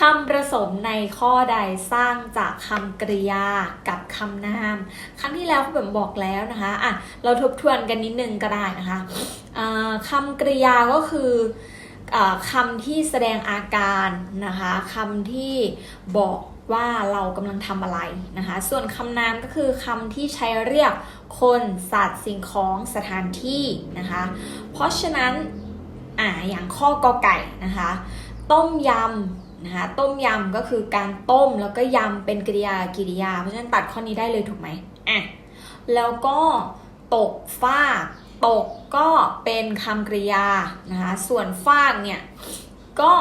คำผสมในข้อใดสร้างจากคำกริยากับคำนาม ครั้งที่แล้วคุณแบบบอกแล้วนะคะอะเราทบทวนกันนิดนึงก็ได้นะคะคำกริยาก็คืออคำที่แสดงอาการนะคะคำที่บอกว่าเรากำลังทำอะไรนะคะ ส่วนคำนามก็คือคำที่ใช้เรียกคนสัตว์สิ่งของสถานที่นะคะ เพราะฉะนั้นอ่าอย่างข้อกอไก่นะคะ ต้มยำ นะคะต้มยำก็คือการต้มแล้วก็ยำเป็นกริยากิริยา เพราะฉะนั้นตัดข้อนี้ได้เลยถูกไหมอะแล้วก็ตกฟากตกก็เป็นคำกริยานะคะส่วนฟากเนี่ยก็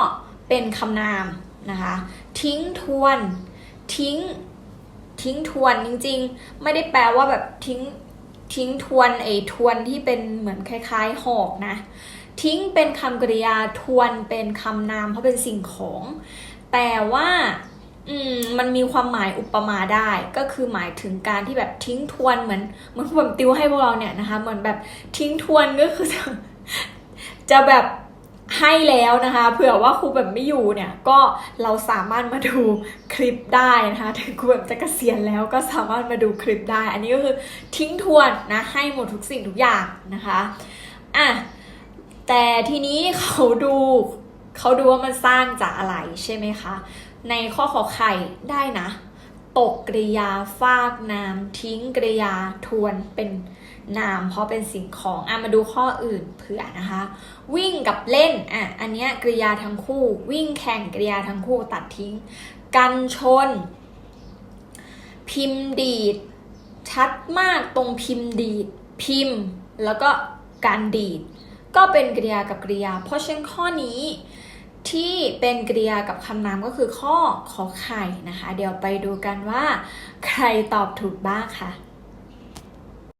เป็นคำนามนะคะทิ้งทวนทิ้งทิ้งทวนจริงๆ ไม่ได้แปลว่าแบบทิ้งทิ้งทวนไอ้ทวนที่เป็นเหมือนคล้าย ๆ หอกนะ ทิ้งเป็นคำกริยาทวนเป็นคำนามเพราะเป็นสิ่งของ แต่ว่าอืมมันมีความหมายอุปมาได้ก็คือหมายถึงการที่แบบทิ้งทวนเหมือนเหมือนผมติวให้พวกเราเนี่ยนะคะเหมือนแบบทิ้งทวนก็คือจะจะแบบให้แล้วนะคะเผื่อว่าครูแบบไม่อยู่เนี่ยก็เราสามารถมาดูคลิปได้นะคะถึงครูแบบจะเกษียณแล้วก็สามารถมาดูคลิปได้ อันนี้ก็คือทิ้งทวนนะให้หมดทุกสิ่งทุกอย่างนะคะอะ แต่ทีนี้เขาดูเขาดูว่ามันสร้างจากอะไรใช่ไหมคะ ในข้อขอไข่ได้นะ ตกกริยาฟากนาม ทิ้งกริยาทวนเป็นนาม เพราะเป็นสิ่งของอะมาดูข้ออื่นเผื่อนะคะ วิ่งกับเล่นอะอันเนี้ยกริยาทั้งคู่ วิ่งแข่งกริยาทั้งคู่ตัดทิ้ง กันชน พิมพ์ดีด ชัดมากตรงพิมพ์ดีด พิมพ์ แล้วก็การดีด ก็เป็นกริยากับกริยา เพราะฉะนั้นข้อนี้ที่เป็นกริยากับคำนามก็คือข้อขอไข่นะคะ เดี๋ยวไปดูกันว่า ใครตอบถูกบ้างค่ะ